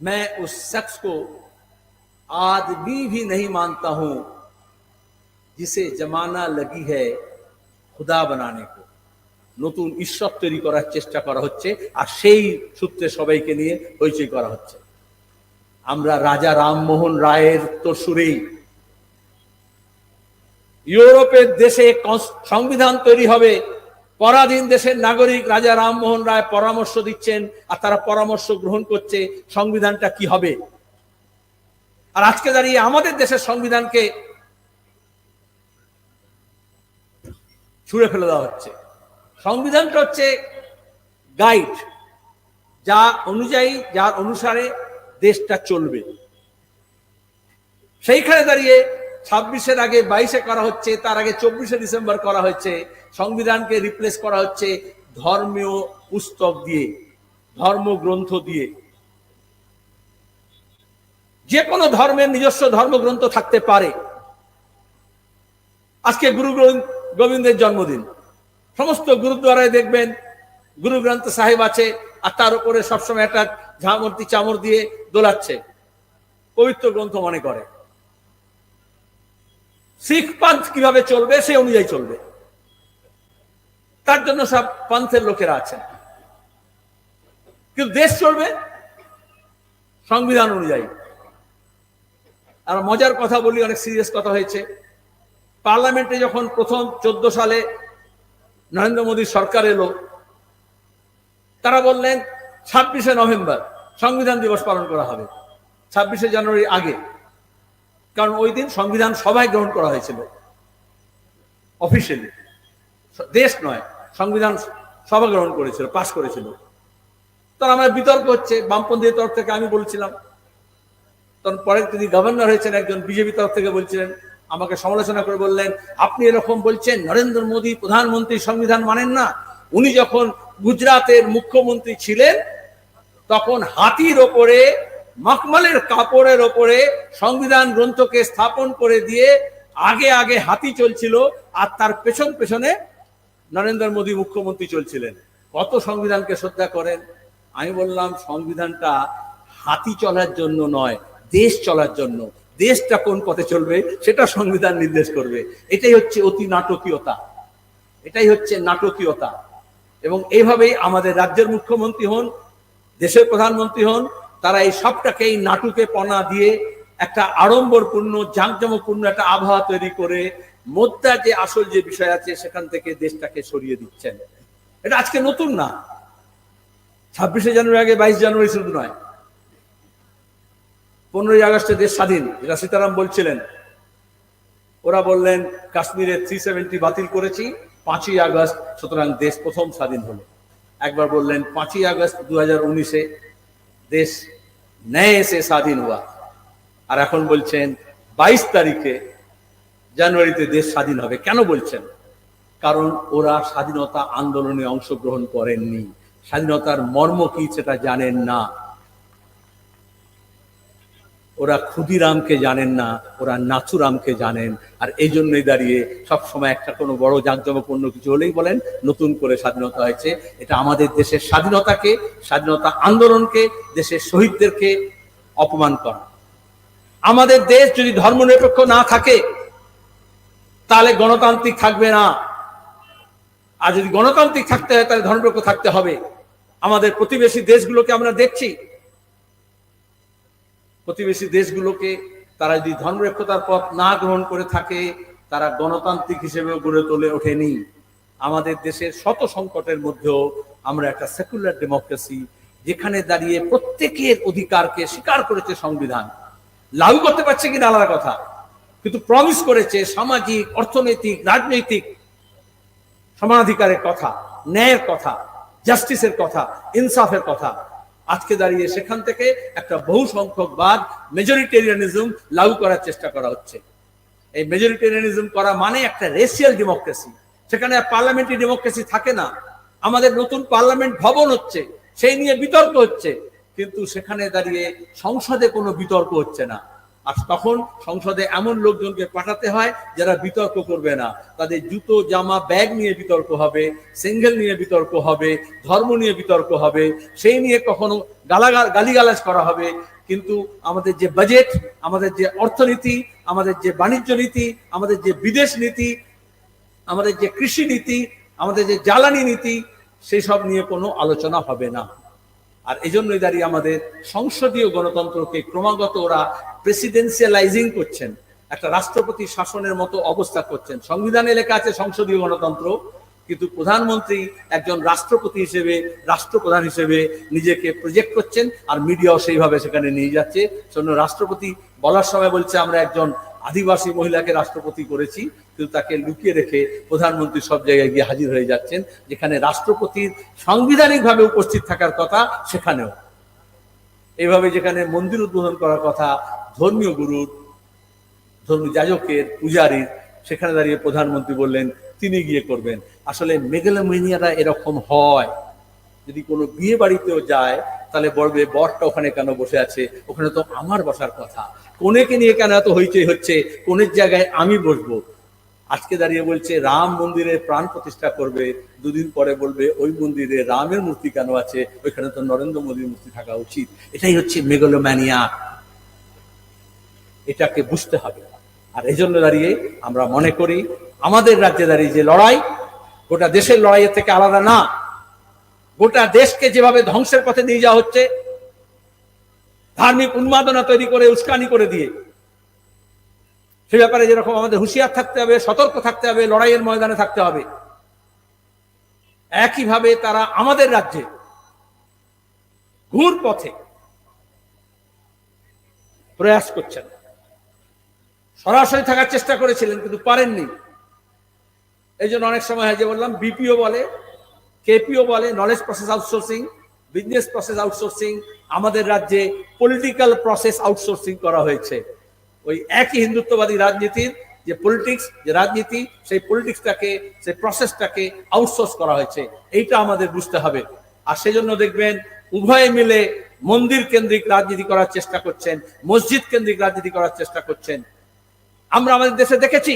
मैं उस शख्स को आदमी भी नहीं मानता हूं जिसे जमाना लगी है খুদা বানানে কো নতুন ঈশ্বর তৈরি করার চেষ্টা করা হচ্ছে আর সেই সূত্রে সবাইকে নিয়ে হইচই করা হচ্ছে আমরা রাজা রামমোহন রায়ের তো সুরেই ইউরোপের দেশে কনস- সংবিধান তৈরি হবে পরাধীন দেশের নাগরিক রাজা রামমোহন রায় পরামর্শ দিচ্ছেন আর তারা পরামর্শ গ্রহণ করছে সংবিধানটা কি হবে। আর আজকে দাঁড়িয়ে আমাদের দেশের সংবিধানকে ছুঁড়ে ফেলে দেওয়া হচ্ছে। সংবিধানটা হচ্ছে গাইড, যা অনুযায়ী, যার অনুসারে দেশটা চলবে। সেইখানে দাঁড়িয়ে ছাব্বিশের আগে বাইশে করা হচ্ছে, তার আগে চব্বিশে ডিসেম্বর করা হয়েছে। সংবিধানকে রিপ্লেস করা হচ্ছে ধর্মীয় পুস্তক দিয়ে ধর্মগ্রন্থ দিয়ে। যে কোনো ধর্মের নিজস্ব ধর্মগ্রন্থ থাকতে পারে। আজকে গুরু গোবিন্দের জন্মদিন। সমস্ত গুরুদ্বারায় দেখবেন, গুরু গ্রন্থ সাহেব আছে, আর তার উপরে সবসময় একটা ঝামর্তি চামর দিয়ে দোলাচ্ছে। পবিত্র গ্রন্থ মনে করে। শিখ পান্থ কীভাবে চলবে সে অনুযায়ী চলবে। তার জন্য সব পান্থের লোকেরা আছেন। কিন্তু দেশ চলবে সংবিধান অনুযায়ী। আর মজার কথা বলি, অনেক সিরিয়াস কথা হয়েছে। পার্লামেন্টে যখন প্রথম চোদ্দ সালে নরেন্দ্র মোদী সরকার এলো, তারা বললেন, ছাব্বিশে নভেম্বর সংবিধান দিবস পালন করা হবে। ছাব্বিশে জানুয়ারি আগে। কারণ ওই দিন সংবিধান সভায় গ্রহণ করা হয়েছিল। অফিসিয়ালি দেশ নয়, সংবিধান সভা গ্রহণ করেছিল পাশ করেছিল। তখন আমার বিতর্ক হচ্ছে বামপন্থীর তরফ থেকে আমি বলছিলাম। তখন পরে তিনি গভর্নর হয়েছেন একজন, বিজেপি তরফ থেকে বলছিলেন, আমাকে সমালোচনা করে বললেন, আপনি এরকম বলছেন, নরেন্দ্র মোদী প্রধানমন্ত্রী সংবিধান মানেন না। উনি যখন গুজরাটের মুখ্যমন্ত্রী ছিলেন, তখন হাতির ওপরে মখমলের কাপড়ের ওপরে সংবিধান গ্রন্থকে স্থাপন করে দিয়ে আগে আগে হাতি চলছিল, আর তার পেছন পেছনে নরেন্দ্র মোদী মুখ্যমন্ত্রী চলছিলেন। কত সংবিধানকে শ্রদ্ধা করেন? আমি বললাম, সংবিধানটা হাতি চলার জন্য নয়, দেশ চলার জন্য। দেশটা কোন পথে চলবে, সেটা সংবিধান নির্দেশ করবে। এটাই হচ্ছে অতি নাটকীয়তা। এটাই হচ্ছে নাটকীয়তা। এবং এইভাবেই আমাদের রাজ্যের মুখ্যমন্ত্রী হন, দেশের প্রধানমন্ত্রী হন তারা এই সবটাকে এই নাটুকে পনা দিয়ে একটা আড়ম্বরপূর্ণ, জাঁকজমকপূর্ণ একটা আবহাওয়া তৈরি করে মোদ্দা যে আসল যে বিষয় আছে সেখান থেকে দেশটাকে সরিয়ে দিচ্ছেন। এটা আজকে নতুন না। ছাব্বিশে জানুয়ারি আগে বাইশ জানুয়ারি শুধু নয়। পনেরোই আগস্টে দেশ স্বাধীন, যেটা সীতারাম বলছিলেন। ওরা বললেন কাশ্মীরে থ্রি সেভেন্টি বাতিল করেছি, পাঁচই আগস্ট, সুতরাং দেশ প্রথম স্বাধীন হলো। একবার বললেন, পাঁচই আগস্ট দু হাজার উনিশে দেশ ন্যায় এসে স্বাধীন হওয়া। আর এখন বলছেন, বাইশ তারিখে জানুয়ারিতে দেশ স্বাধীন হবে। কেন বলছেন? কারণ ওরা স্বাধীনতা আন্দোলনে অংশগ্রহণ করেননি। স্বাধীনতার মর্ম কি সেটা জানেন না। ওরা ক্ষুদিরামকে জানেন না, ওরা নাচুরামকে জানেন, আর এই জন্যই দাঁড়িয়ে সবসময় একটা কোনো বড় জাঁকজমকপূর্ণ কিছু হলেই বলেন, নতুন করে স্বাধীনতা হয়েছে। এটা আমাদের দেশের স্বাধীনতাকে, স্বাধীনতা আন্দোলনকে, দেশের শহীদদেরকে অপমান করা। আমাদের দেশ যদি ধর্মনিরপেক্ষ না থাকে, তাহলে গণতান্ত্রিক থাকবে না। আর যদি গণতান্ত্রিক থাকতে হয়, তাহলে ধর্মনিরপেক্ষ থাকতে হবে। আমাদের প্রতিবেশী দেশগুলোকে আমরা দেখছি। প্রতিবেশী দেশগুলোকে তারা যদি ধর্মনিরপেক্ষতার পথ না গ্রহণ করে থাকে, তারা গণতান্ত্রিক হিসেবে গড়ে তোলে ওঠেনি। আমাদের দেশের শত সংকটের মধ্যেও আমরা একটা সেকুলার ডেমোক্রেসি, যেখানে দাঁড়িয়ে প্রত্যেকের অধিকারকে স্বীকার করেছে সংবিধান। লাগু করতে পারছে কিনা আলাদা কথা, কিন্তু প্রমিস করেছে সামাজিক, অর্থনৈতিক, রাজনৈতিক সমানাধিকারের কথা, ন্যায়ের কথা জাস্টিসের কথা, ইনসাফের কথা। আজকে দাঁড়িয়ে সেখান থেকে একটা বহু সংখ্যক বাদ মেজরিটেরিয়ানিজম লাগু করার চেষ্টা করা হচ্ছে। এই মেজরিটেরিয়ানিজম করা মানে একটা রেশিয়াল ডেমোক্রেসি সেখানে পার্লামেন্টারি ডেমোক্রেসি থাকে না। আমাদের নতুন পার্লামেন্ট ভবন হচ্ছে, সেই নিয়ে বিতর্ক হচ্ছে, কিন্তু সেখানে দাঁড়িয়ে সংসদে কোনো বিতর্ক হচ্ছে না। আর তখন সংসদে এমন লোকজনকে পাঠাতে হয় যারা বিতর্ক করবে না। তাদের জুতো, জামা, ব্যাগ নিয়ে বিতর্ক হবে, সিঙ্গেল নিয়ে বিতর্ক হবে, ধর্ম নিয়ে বিতর্ক হবে, সেই নিয়ে কখনো গালাগাল গালিগালাজ করা হবে। কিন্তু আমাদের যে বাজেট, আমাদের যে অর্থনীতি, আমাদের যে বাণিজ্য নীতি, আমাদের যে বিদেশ নীতি, আমাদের যে কৃষি নীতি, আমাদের যে জ্বালানি নীতি, সেই সব নিয়ে কোনো আলোচনা হবে না। আর এই জন্যই দাঁড়িয়ে আমাদের সংসদীয় গণতন্ত্রকে ক্রমাগত ওরা প্রেসিডেন্সিয়ালাইজিং করছেন। একটা রাষ্ট্রপতি শাসনের মতো অবস্থা করছেন। সংবিধানে লেখা আছে সংসদীয় গণতন্ত্র, কিন্তু প্রধানমন্ত্রী একজন রাষ্ট্রপতি হিসেবে, রাষ্ট্রপ্রধান হিসেবে নিজেকে প্রজেক্ট করছেন আর মিডিয়াও সেইভাবে সেখানে নিয়ে যাচ্ছে। জন্য রাষ্ট্রপতি বলার সময় বলছে, আমরা একজন আদিবাসী মহিলাকে রাষ্ট্রপতি করেছি, কিন্তু তাকে লুকিয়ে রেখে প্রধানমন্ত্রী সব জায়গায় গিয়ে হাজির হয়ে যাচ্ছেন, যেখানে রাষ্ট্রপতির সাংবিধানিকভাবে উপস্থিত থাকার কথা সেখানেও। এইভাবে যেখানে মন্দির উদ্বোধন করার কথা ধর্মীয় গুরুর ধর্মীয় যাজকের, পূজারীর, সেখানে দাঁড়িয়ে প্রধানমন্ত্রী বললেন, তিনি গিয়ে করবেন। আসলে মেগালোমেনিয়ারা এরকম হয়। যদি কোনো বিয়ে বাড়িতেও যায়, তাহলে বলবে, বরটা ওখানে কেন বসে আছে? ওখানে তো আমার বসার কথা। কোনেকে নিয়ে কেন এত হইচই হচ্ছে? কোনের জায়গায় আমি বসবো। আজকে দাঁড়িয়ে বলছে, রাম মন্দিরে প্রাণ প্রতিষ্ঠা করবে। দুদিন পরে বলবে, ওই মন্দিরে রামের মূর্তি কেন আছে? ওইখানে তো নরেন্দ্র মোদীর মূর্তি থাকা উচিত। এটাই হচ্ছে মেগালোম্যানিয়া। এটাকে বুঝতে হবে। আর এই জন্য দাঁড়িয়ে আমরা মনে করি, আমাদের রাজ্যে দাঁড়িয়ে যে লড়াই, গোটা দেশের লড়াইয়ের থেকে আলাদা না। গোটা দেশকে যেভাবে ধ্বংসের পথে নিয়ে যাওয়া হচ্ছে, ধার্মিক উন্মাদনা তৈরি করে, উস্কানি করে দিয়ে, সে ব্যাপারে যেরকম আমাদের হুঁশিয়ার থাকতে হবে, সতর্ক থাকতে হবে, লড়াইয়ের ময়দানে থাকতে হবে, একইভাবে তারা আমাদের রাজ্যে ঘুর পথে প্রয়াস করছেন। সরাসরি থাকার চেষ্টা করেছিলেন, কিন্তু পারেননি। এই জন্য অনেক সময় হয় যে বললাম, বিপিও বলে কেপিও বলে knowledge process outsourcing business process outsourcing আমাদের রাজ্যে পলিটিক্যাল প্রসেস আউটসোর্সিং করা হয়েছে। ওই একই হিন্দুত্ববাদী রাজনীতির যে পলিটিক্স যে রাজনীতি, সেই পলিটিক্সটাকে সেই প্রসেসটাকে আউটসোর্স করা হয়েছে। এইটা আমাদের বুঝতে হবে। আর সেজন্য দেখবেন, উভয়ে মিলে মন্দির কেন্দ্রিক রাজনীতি করার চেষ্টা করছেন, মসজিদ কেন্দ্রিক রাজনীতি করার চেষ্টা করছেন। আমরা আমাদের দেশে দেখেছি,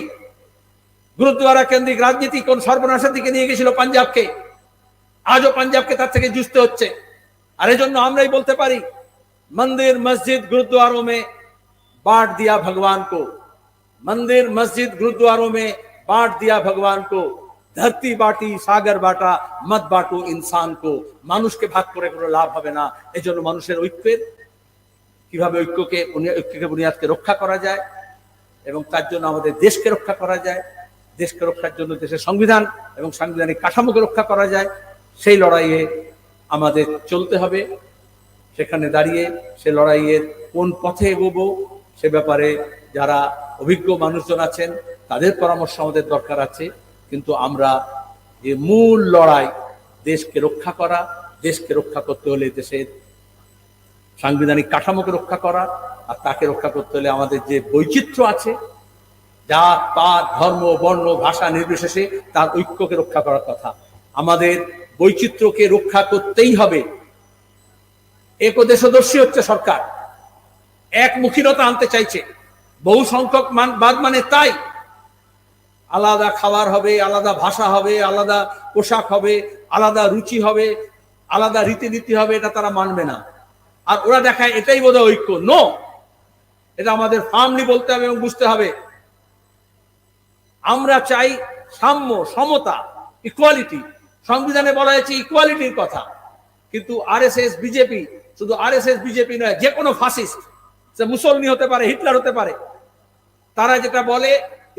গুরুদ্বারা কেন্দ্রিক রাজনীতি কোন সর্বনাশের দিকে নিয়ে গেছিল পাঞ্জাবকে? আজও পাঞ্জাবকে তার থেকে জুঝতে হচ্ছে আর এই জন্য আমরাই বলতে পারি মন্দির মসজিদ गुरुद्वारों में बांट दिया भगवान को मंदिर मस्जिद गुरुद्वारों में बांट दिया भगवान को ধরতি বাটি সাগর বাটা মত বাটু ইনসানকো মানুষকে ভাগ করে কোনো লাভ হবে না এই জন্য মানুষের ঐক্যের কিভাবে ঐক্যকে বুনি- ঐক্যকে বুনিয়াদকে রক্ষা করা যায় এবং তার জন্য আমাদের দেশকে রক্ষা করা যায় দেশকে রক্ষার জন্য দেশের সংবিধান এবং সাংবিধানিক কাঠামোকে রক্ষা করা যায় সেই লড়াইয়ে আমাদের চলতে হবে। সেখানে দাঁড়িয়ে সে লড়াইয়ের কোন পথে এগোবো সে ব্যাপারে যারা অভিজ্ঞ মানুষজন আছেন, তাদের পরামর্শ আমাদের দরকার আছে। কিন্তু আমরা যে মূল লড়াই, দেশকে রক্ষা করা, দেশকে রক্ষা করতে হলে দেশের সাংবিধানিক কাঠামোকে রক্ষা করা আর তাকে রক্ষা করতে হলে আমাদের যে বৈচিত্র্য আছে, জাত, পাত, ধর্ম, বর্ণ, ভাষা নির্বিশেষে তার ঐক্যকে রক্ষা করার কথা। আমাদের বৈচিত্র্যকে রক্ষা করতেই হবে। একদেশদর্শী হচ্ছে সরকার। একমুখীনতা আনতে চাইছে। বহু সংখ্যক মান বাদ মানে তাই। আলাদা খাবার হবে, আলাদা ভাষা হবে, আলাদা পোশাক হবে, আলাদা রুচি হবে, আলাদা রীতিনীতি হবে, এটা তারা মানবে না। আর ওরা দেখায় এটাই বোধহয় ঐক্য। নো এটা আমাদের ফার্মলি বলতে হবে এবং বুঝতে হবে। আমরা চাই সাম্য, সমতা ইকুয়ালিটি সংবিধানে বলা হয়েছে ইকুয়ালিটির কথা। কিন্তু আরএসএস বিজেপি শুধু আরএসএস বিজেপি নয় যে কোনো ফাসিস্ট সে মুসলনি হতে পারে, হিটলার হতে পারে, তারা যেটা বলে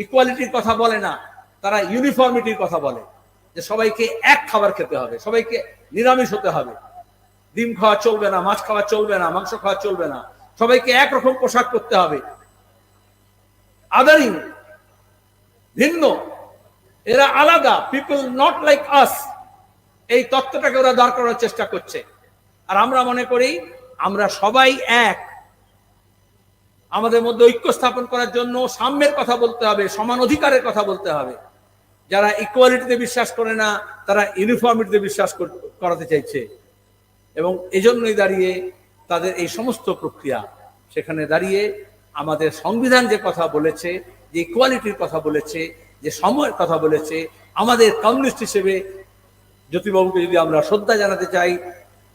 ইকুয়ালিটির কথা বলে না। তারা ইউনিফর্মিটির কথা বলে, যে সবাইকে এক খাবার খেতে হবে, সবাইকে নিরামিষ হতে হবে। ডিম খাওয়া চলবে না, মাছ খাওয়া চলবে না, মাংস খাওয়া চলবে না, সবাইকে একরকম পোশাক করতে হবে। আদারিং ভিন্ন, এরা আলাদা পিপল নট লাইক আস এই তত্ত্বটাকে ওরা দাঁড় করার চেষ্টা করছে। আর আমরা মনে করি, আমরা সবাই এক। আমাদের মধ্যে ঐক্য স্থাপন করার জন্য সাম্যের কথা বলতে হবে, সমান অধিকারের কথা বলতে হবে। যারা ইকুয়ালিটিতে বিশ্বাস করে না, তারা ইউনিফর্মিটিতে বিশ্বাস কর- করাতে চাইছে। এবং এজন্যই দাঁড়িয়ে তাদের এই সমস্ত প্রক্রিয়া, সেখানে দাঁড়িয়ে আমাদের সংবিধান যে কথা বলেছে, যে ইকুয়ালিটির কথা বলেছে, যে সময়ের কথা বলেছে, আমাদের কমিউনিস্ট হিসেবে জ্যোতিবাবুকে যদি আমরা শ্রদ্ধা জানাতে চাই,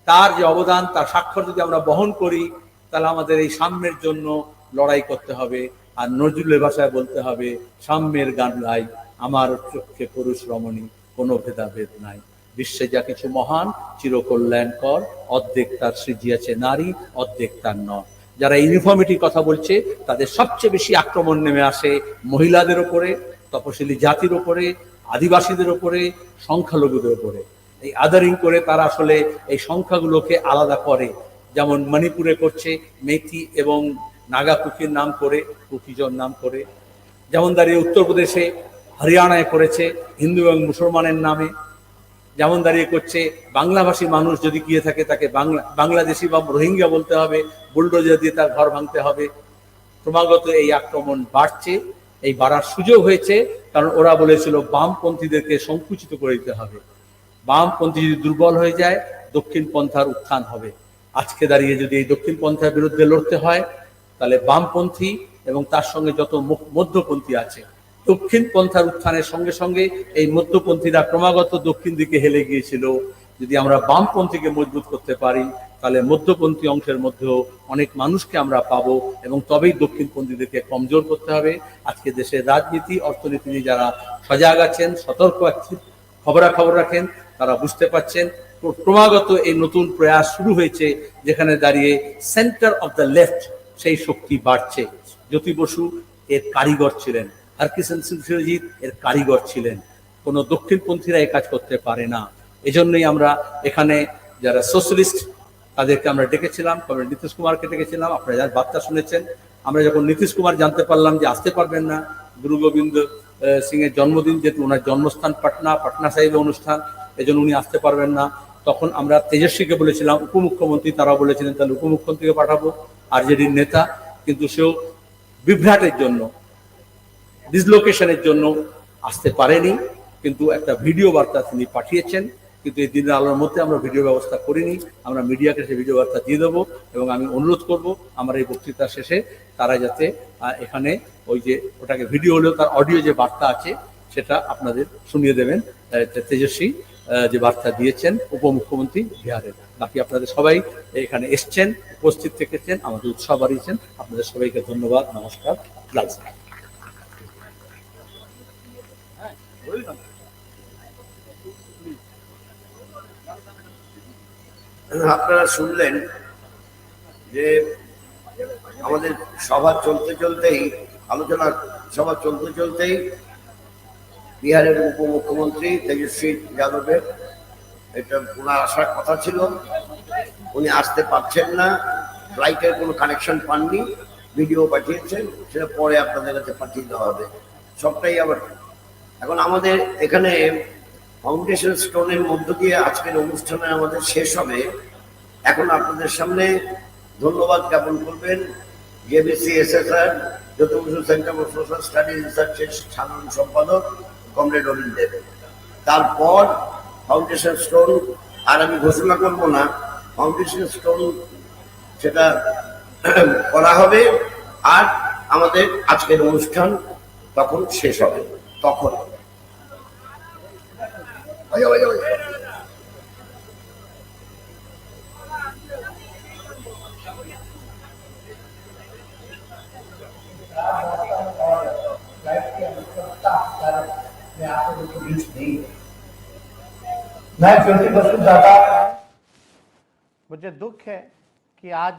তার যে অবদান, তার স্বাক্ষর যদি আমরা বহন করি, তাহলে আমাদের এই সাম্যের জন্য লড়াই করতে হবে। আর নজরুলের ভাষায় বলতে হবে, সাম্যের গান গাই, আমার চোখে পুরুষ রমণী, কোনো ভেদাভেদ নাই। বিশ্বে যা কিছু মহান চিরকল্যাণকর অর্ধেক তার সৃজিয়াছে নারী, অর্ধেক তার নর। যারা ইউনিফর্মিটির কথা বলছে, তাদের সবচেয়ে বেশি আক্রমণ নেমে আসে মহিলাদের ওপরে তপশিলি জাতির ওপরে আদিবাসীদের ওপরে সংখ্যালঘুদের ওপরে এই আদারিং করে তারা আসলে এই সংখ্যাগুলোকে আলাদা করে। যেমন মণিপুরে করছে মেথি এবং নাগা কুকির নাম করে কুকিজন নাম করে। যেমন দাঁড়িয়ে উত্তরপ্রদেশে হরিয়ানায় করেছে, হিন্দু এবং মুসলমানের নামে। যেমন দাঁড়িয়ে করছে, বাংলাভাষী মানুষ যদি গিয়ে থাকে, তাকে বাংলা, বাংলাদেশি বা রোহিঙ্গা বলতে হবে, বুলডোজার দিয়ে তার ঘর ভাঙতে হবে। ক্রমাগত এই আক্রমণ বাড়ছে। এই বাড়ার সুযোগ হয়েছে, কারণ ওরা বলেছিল বামপন্থীদেরকে সংকুচিত করে দিতে হবে। বামপন্থী যদি দুর্বল হয়ে যায়, দক্ষিণ পন্থার উত্থান হবে। আজকে দাঁড়িয়ে যদি এই দক্ষিণ পন্থার বিরুদ্ধে লড়তে হয়, তাহলে বামপন্থী এবং তার সঙ্গে যত মধ্যপন্থী আছে, দক্ষিণ পন্থার উত্থানের সঙ্গে সঙ্গে এই মধ্যপন্থীরা ক্রমাগত দক্ষিণ দিকে হেলে গিয়েছিল। যদি আমরা বামপন্থীকে মজবুত করতে পারি তাহলে মধ্যপন্থী অংশের মধ্যেও অনেক মানুষকে আমরা পাবো এবং তবেই দক্ষিণপন্থীদেরকে কমজোর করতে হবে। আজকে দেশের রাজনীতি, অর্থনীতি নিয়ে যারা সজাগ আছেন, সতর্ক আছেন, খবরাখবর রাখেন, তারা বুঝতে পারছেন। ক্রমাগত এই নতুন প্রয়াস শুরু হয়েছে, যেখানে দাঁড়িয়ে সেন্টার অফ দ্য লেফট সেই শক্তি বাড়ছে। জ্যোতি বসু এর কারিগর ছিলেন হরকিষণ সিং সুরজিৎ এর কারিগর ছিলেন। কোনো দক্ষিণপন্থীরা এই কাজ করতে পারে না। এজন্যই আমরা এখানে যারা সোশ্যালিস্ট তাদেরকে আমরা ডেকেছিলাম কমরেড নীতিশ কুমারকে ডেকেছিলাম, আপনারা যার বার্তা শুনেছেন। আমরা যখন নীতিশ কুমার জানতে পারলাম যে আসতে পারবেন না, গুরু গোবিন্দ সিং এর জন্মদিন, যেহেতু ওনার জন্মস্থান পাটনা পাটনা সাহেবের অনুষ্ঠান, এজন্য উনি আসতে পারবেন না। তখন আমরা তেজস্বীকে বলেছিলাম, উপমুখ্যমন্ত্রী তারা বলেছিলেন, তাহলে উপমুখ্যমন্ত্রীকে পাঠাবো। আর আরজেডির নেতা, কিন্তু সেও বিভ্রাটের জন্য ডিসলোকেশনের জন্য আসতে পারেনি, কিন্তু একটা ভিডিও বার্তা তিনি পাঠিয়েছেন। কিন্তু এই দিনের আলোর মধ্যে আমরা ভিডিও ব্যবস্থা করিনি। আমরা মিডিয়াকে সেই ভিডিও বার্তা দিয়ে দেবো এবং আমি অনুরোধ করব আমার এই বক্তৃতা শেষে তারা যাতে এখানে ওই যে ওটাকে ভিডিও হলেও তার অডিও যে বার্তা আছে সেটা আপনাদের শুনিয়ে দেবেন। তেজস্বী যে বার্তা দিয়েছেন উপমুখ্যমন্ত্রী বিহারের বাকি আপনাদের সবাই এখানে এসছেন, উপস্থিত থেকেছেন, আমাদের উৎসাহ বাড়িয়েছেন। আপনাদের সবাইকে ধন্যবাদ, নমস্কার, লাল আপনারা শুনলেন যে আমাদের সভা চলতে চলতেই, আলোচনা সভা চলতে চলতেই বিহারের উপমুখ্যমন্ত্রী তেজস্বী যাদবের এটা ওনার আসার কথা ছিল। উনি আসতে পারছেন না, ফ্লাইটের কোনো কানেকশন পাননি, ভিডিও পাঠিয়েছেন, সেটা পরে আপনাদের কাছে পাঠিয়ে দেওয়া হবে। সবটাই আবার এখন আমাদের এখানে ফাউন্ডেশন স্টোনের মধ্য দিয়ে আজকের অনুষ্ঠানে আমাদের শেষ হবে। এখন আপনাদের সামনে ধন্যবাদ জ্ঞাপন করবেন JBC SSR Jyoti Basu centre for social studies রিসার্চের সাধারণ সম্পাদক কমরেড অরুণ দেব। তারপর ফাউন্ডেশন স্টোন, আর আমি ঘোষণা করব না, ফাউন্ডেশন স্টোন সেটা করা হবে, আর আমাদের আজকের অনুষ্ঠান তখন শেষ হবে। তখন मैं मुझे दुख है कि आज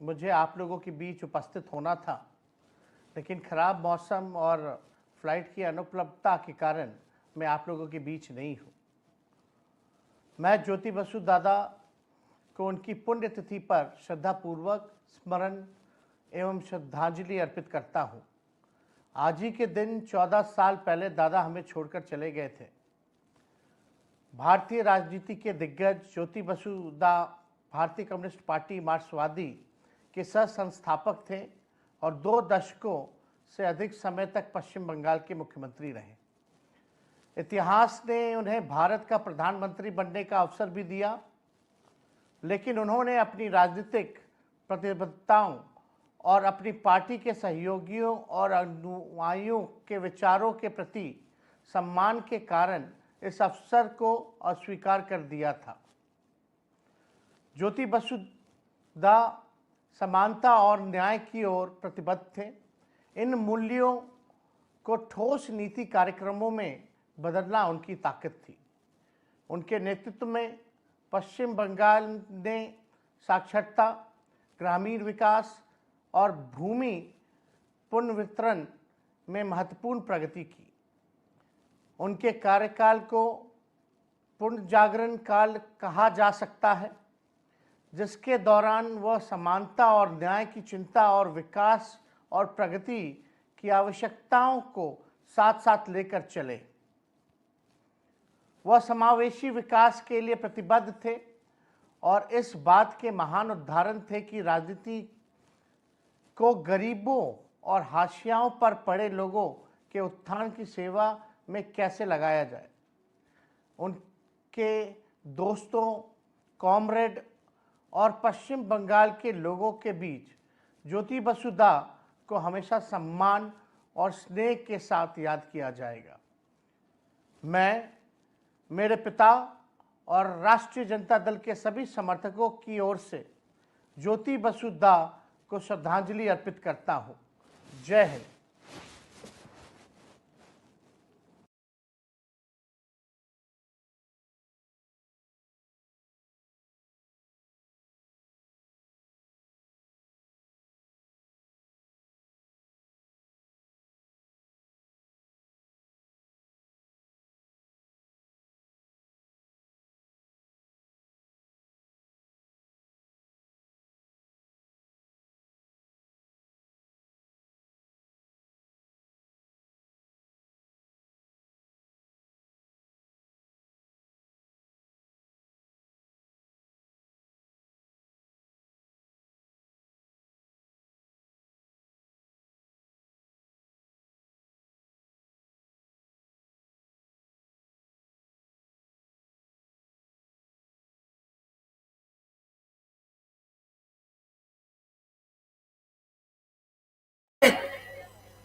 मुझे आप लोगों के बीच उपस्थित होना था, लेकिन खराब मौसम और फ़्लाइट की अनुपलब्धता के कारण मैं आप लोगों के बीच नहीं हूँ। मैं ज्योति बसु दादा को उनकी पुण्यतिथि पर श्रद्धापूर्वक स्मरण एवं श्रद्धांजलि अर्पित करता हूँ। आज ही के दिन 14 साल पहले दादा हमें छोड़कर चले गए थे। भारतीय राजनीति के दिग्गज ज्योति बसुदा भारतीय कम्युनिस्ट पार्टी मार्क्सवादी के सह संस्थापक थे और दो दशकों से अधिक समय तक पश्चिम बंगाल के मुख्यमंत्री रहे। इतिहास ने उन्हें भारत का प्रधानमंत्री बनने का अवसर भी दिया, लेकिन उन्होंने अपनी राजनीतिक प्रतिबद्धताओं और अपनी पार्टी के सहयोगियों और अनुयायियों के विचारों के प्रति सम्मान के कारण इस अवसर को अस्वीकार कर दिया था। ज्योति बसुदा समानता और न्याय की ओर प्रतिबद्ध थे। इन मूल्यों को ठोस नीति कार्यक्रमों में बदलना उनकी ताकत थी। उनके नेतृत्व में पश्चिम बंगाल ने साक्षरता, ग्रामीण विकास और भूमि पुनर्वितरण में महत्वपूर्ण प्रगति की। उनके कार्यकाल को पुनर्जागरण काल कहा जा सकता है, जिसके दौरान वह समानता और न्याय की चिंता और विकास और प्रगति की आवश्यकताओं को साथ साथ लेकर चले। वह समावेशी विकास के लिए प्रतिबद्ध थे और इस बात के महान उदाहरण थे कि राजनीति को गरीबों और हाशियाओं पर पड़े लोगों के उत्थान की सेवा में कैसे लगाया जाए। उनके दोस्तों, कॉमरेड और पश्चिम बंगाल के लोगों के बीच ज्योति बसुदा को हमेशा सम्मान और स्नेह के साथ याद किया जाएगा। मैं मेरे पिता और राष्ट्रीय जनता दल के सभी समर्थकों की ओर से ज्योति बसुदा को श्रद्धांजलि अर्पित करता हूँ। जय हिंद।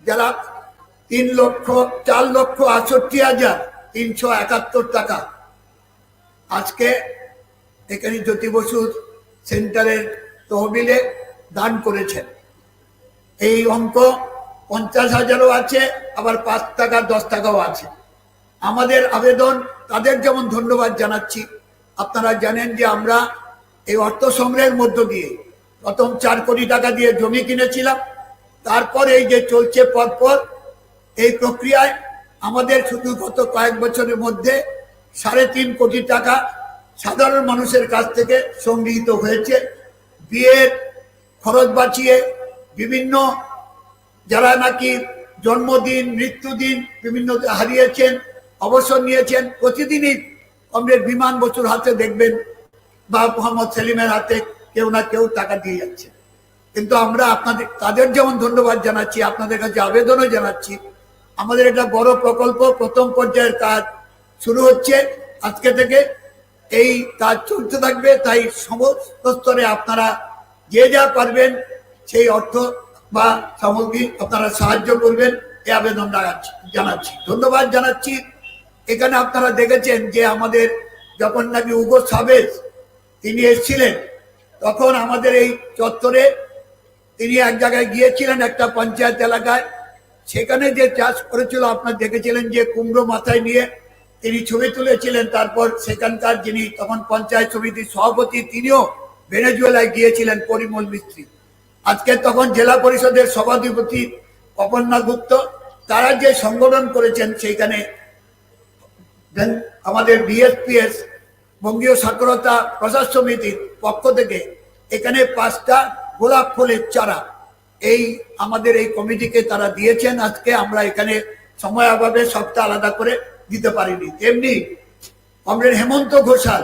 যারা তিন লক্ষ, চার লক্ষ আটষট্টি হাজার তিনশো একাত্তর টাকা। আজকে এখানে জ্যোতি বসুর সেন্টারের তহবিলে দান করেছেন। এই অঙ্ক পঞ্চাশ হাজারও আছে, আবার পাঁচ টাকা, দশ টাকাও আছে। আমাদের আবেদন, তাদের যেমন ধন্যবাদ জানাচ্ছি। আপনারা জানেন যে আমরা এই অর্থ সংগ্রহের মধ্য দিয়ে প্রথম চার কোটি টাকা দিয়ে জমি কিনেছিলাম। তারপর এই যে চলছে পরপর, এই প্রক্রিয়ায় আমাদের শুধু গত কয়েক বছরের মধ্যে সাড়ে তিন কোটি টাকা সাধারণ মানুষের কাছ থেকে সংগৃহীত হয়েছে। বিয়ের খরচ বাঁচিয়ে বিভিন্ন যারা নাকি জন্মদিন, মৃত্যুদিন বিভিন্ন হারিয়েছেন, অবসর নিয়েছেন, প্রতিদিনই কমরেড বিমান বসুর হাতে দেখবেন বা মোহাম্মদ সেলিমের হাতে কেউ না কেউ টাকা দিয়ে যাচ্ছে। কিন্তু আমরা আপনাদের, তাদের যেমন ধন্যবাদ জানাচ্ছি, আপনাদের কাছে আবেদনও জানাচ্ছি। আমাদের একটা বড় প্রকল্প, প্রথম পর্যায়ের কাজ শুরু হচ্ছে। আজকে থেকে এই কাজ চলতে থাকবে, তাই সমস্ত স্তরে আপনারা যে যা পারবেন সেই অর্থ বা সামগ্রী আপনারা সাহায্য করবেন এই আবেদন জানাচ্ছি জানাচ্ছি। ধন্যবাদ জানাচ্ছি। এখানে আপনারা দেখেছেন যে আমাদের যখন নাকি উগো সাবেজ তিনি এসেছিলেন, তখন আমাদের এই চত্বরে তিনি এক জায়গায় গিয়েছিলেন, একটা পঞ্চায়েত এলাকায়। সেখানে যে চাষ করেছিল, আপনার দেখেছিলেন যে কুমড়ো মাথায় নিয়ে তিনি ছবি তুলেছিলেন। তারপর সেখানকার যিনি তখন পঞ্চায়েত সমিতির সভাপতি, তিনিও ভেনেজুয়েলায় গিয়েছিলেন, পরিমল মিস্ত্রি। আজকে তখন জেলা পরিষদের সভাধিপতি অপর্ণা গুপ্ত, তারা যে সংগঠন করেছেন সেইখানে আমাদের বিএসপিএস, বঙ্গীয় সাক্ষরতা প্রচার সমিতির পক্ষ থেকে এখানে পাঁচটা গোলাপ ফুলের চারা। এই আমাদের এই কমিটিকে তারা দিয়েছেন। আজকে আমরা এখানে সময় অভাবে সবটা আলাদা করে দিতে পারিনি। তেমনি কমরেড হেমন্ত ঘোষাল,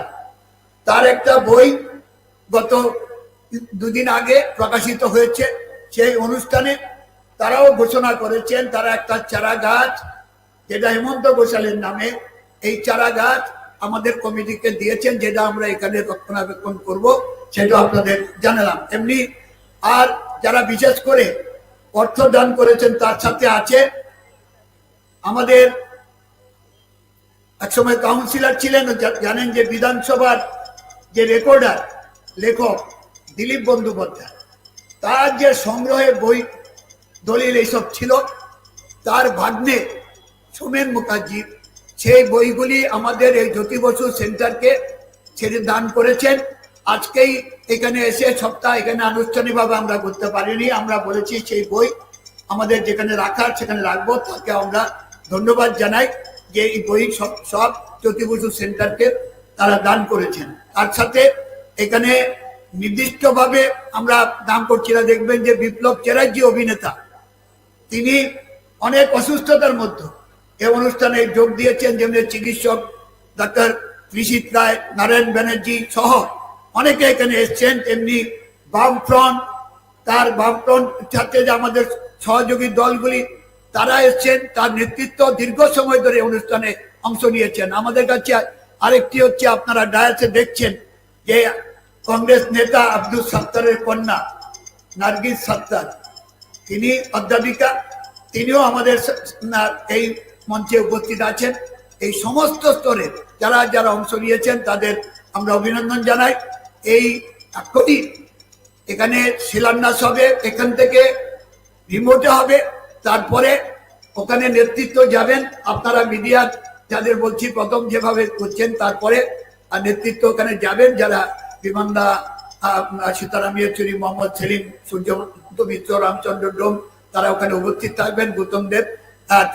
তার একটা বই গত দুদিন আগে প্রকাশিত হয়েছে। সেই অনুষ্ঠানে তারাও ঘোষণা করেছেন, তারা একটা চারা গাছ, যেটা হেমন্ত ঘোষালের নামে, এই চারা গাছ আমাদের কমিটিকে দিয়েছেন, যেটা আমরা এখানে রক্ষণাবেক্ষণ করব, সেটা আপনাদের জানালাম। এমনি আর যারা বিশেষ করে অর্থ দান করেছেন, তার সাথে আছে আমাদের একসময় কাউন্সিলর ছিলেন জানেন যে বিধানসভার যে রেকর্ডার লেখক দিলীপ বন্দ্যোপাধ্যায়। তার যে সংগ্রহে বই, দলিল এইসব ছিল, তার ভাগ্নে সোমেন মুখার্জি সেই বইগুলি আমাদের এই জ্যোতি বসু সেন্টারকে ছেড়ে দান করেছেন। আজকেই এখানে এসে সপ্তাহ এখানে আনুষ্ঠানিকভাবে আমরা করতে পারিনি। আমরা বলেছি সেই বই আমাদের যেখানে রাখার সেখানে রাখব। তাকে আমরা ধন্যবাদ জানাই যে এই বই সব সব জ্যোতি সেন্টারকে তারা দান করেছেন। তার সাথে এখানে নির্দিষ্টভাবে আমরা নাম করছি। না দেখবেন যে বিপ্লব চ্যাটার্জি অভিনেতা। তিনি অনেক অসুস্থতার মধ্যে এই অনুষ্ঠানে যোগ দিয়েছেন। যেমনি চিকিৎসক ডাক্তার ঋষিত রায়, নারায়ণ ব্যানার্জি সহ অনেকে এখানে এসছেন, তেমনি বামফ্রন্ট, তার বামফ্রন্ট সাথে যে আমাদের সহযোগী দলগুলি, তারা এসছেন, তার নেতৃত্ব দীর্ঘ সময় ধরে অনুষ্ঠানে অংশ নিয়েছেন। আমাদের কাছে আরেকটি হচ্ছে, আপনারা ডায়াসে দেখছেন যে কংগ্রেস নেতা আব্দুল সাত্তারের কন্যা, নার্গিস সাত্তার। তিনি অধ্যাপিকা, তিনিও আমাদের এই মঞ্চে উপস্থিত আছেন। এই সমস্ত স্তরে যারা যারা অংশ নিয়েছেন, তাদের আমরা অভিনন্দন জানাই। এই এখনই এখানে শিলান্যাস হবে, এখান থেকে রিমোটে হবে, তারপরে ওখানে নেতৃত্ব যাবেন। আপনারা মিডিয়া যাদের বলছি প্রথম যেভাবে করছেন, তারপরে আর নেতৃত্ব ওখানে যাবেন, যারা বিমানদা সীতারাম ইয়েচুরি, মোহাম্মদ সেলিম সূর্য মিত্র, রামচন্দ্র ডোম, তারা ওখানে উপস্থিত থাকবেন, গৌতম দেব।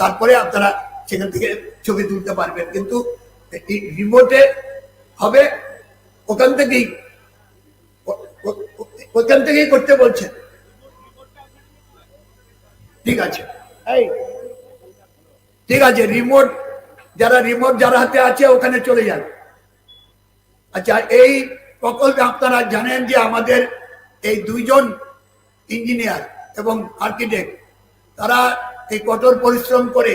তারপরে আপনারা সেখান থেকে ছবি তুলতে পারবেন। কিন্তু রিমোটে হবে, ওখান থেকেই ওখান থেকেই করতে বলছেন। ঠিক আছে। এই। ঠিক আছে রিমোট যারা রিমোট যারা হাতে আছে ওখানে চলে যান। আচ্ছা এই প্রকল্পে আপনারা জানেন যে আমাদের এই দুইজন ইঞ্জিনিয়ার এবং আর্কিটেক্ট তারা এই কঠোর পরিশ্রম করে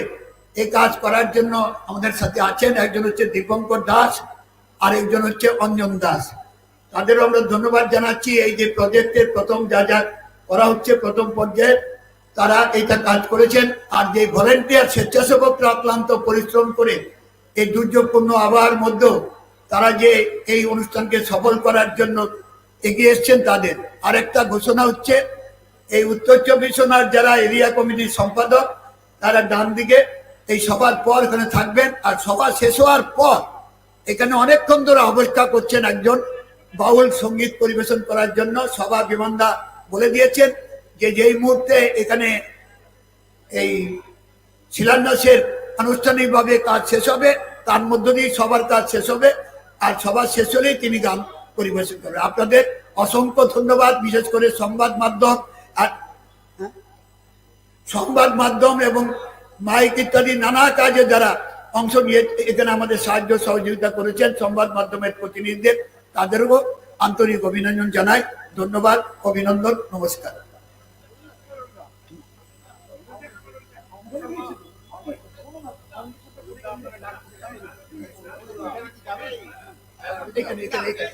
এই কাজ করার জন্য আমাদের সাথে আছেন। একজন হচ্ছে দীপঙ্কর দাস আর একজন হচ্ছে অঞ্জন দাস। তাদেরও আমরা ধন্যবাদ জানাচ্ছি। এই যে প্রজেক্টের প্রথম যা যা করা হচ্ছে, প্রথম পর্যায়ে তারা এইটা কাজ করেছেন। আর যে ভলেন্টিয়ার স্বেচ্ছাসেবকরা অক্লান্ত পরিশ্রম করে এই দুর্যোগপূর্ণ আবহাওয়ার মধ্যেও তারা যে এই অনুষ্ঠানকে সফল করার জন্য এগিয়ে এসছেন তাদের। আরেকটা ঘোষণা হচ্ছে, এই উত্তর চব্বিশ পরগনার যারা এরিয়া কমিটির সম্পাদক, তারা ডান দিকে এই সবার পর এখানে থাকবেন। আর সভা শেষ হওয়ার পর এখানে অনেকক্ষণ ধরে অপেক্ষা করছেন একজন বাউল সংগীত পরিবেশন করার জন্য সভা বিমানদা বলে দিয়েছেন যে যেই মুহূর্তে এখানে এই শিলান্যাসের আনুষ্ঠানিকভাবে কাজ শেষ হবে, তার মধ্য দিয়ে সবার কাজ শেষ হবে, আর সবার শেষ হলেই তিনি গান পরিবেশন করবেন আপনাদের অসংখ্য ধন্যবাদ, বিশেষ করে সংবাদ মাধ্যম আর? সংবাদ মাধ্যম এবং মাইক ইত্যাদি নানা কাজে যারা অংশ নিয়ে এখানে আমাদের সাহায্য সহযোগিতা করেছেন সংবাদ মাধ্যমের প্রতিনিধিদের তাদেরও আন্তরিক অভিনন্দন জানাই। ধন্যবাদ অভিনন্দন নমস্কার। এখানে এখানে এখানে।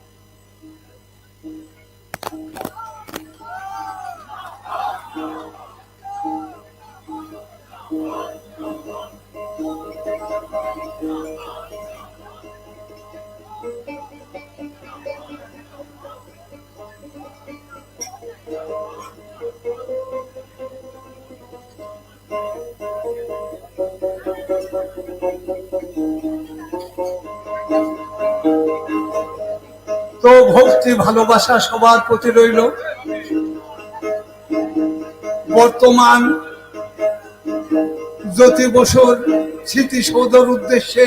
ভালোবাসা সবার প্রতি রইল। বর্তমান জ্যোতি বসুর স্মৃতিসৌধর উদ্দেশ্যে